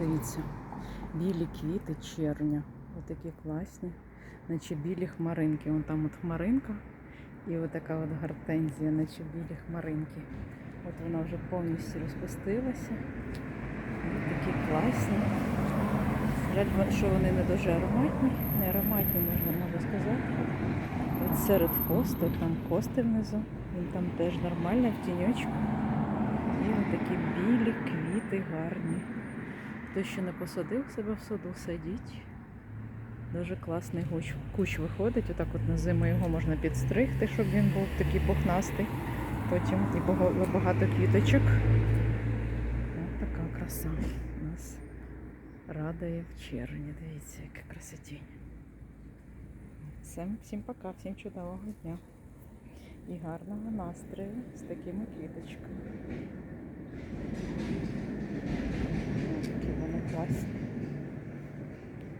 Дивіться, білі квіти червня. Отакі класні, наче білі хмаринки. Вон там от хмаринка і отака от гортензія, наче білі хмаринки. От вона вже повністю розпустилася. Такі класні. Жаль, що вони не дуже ароматні. Не ароматні, можна можна сказати. От серед хосту, там хости внизу. Він там теж нормально в тіньочку. І такі білі квіти гарні. Хто ще не посадив себе в саду, садіть. Дуже класний гуч, кущ виходить. Отак от на зиму його можна підстригти, щоб він був такий пухнастий. Потім і багато квіточок. Ось така краса нас радує в червні. Дивіться, яка красотінь. Всім, всім пока, всім чудового дня. І гарного настрою з такими квіточками. Ось Такі вони класні.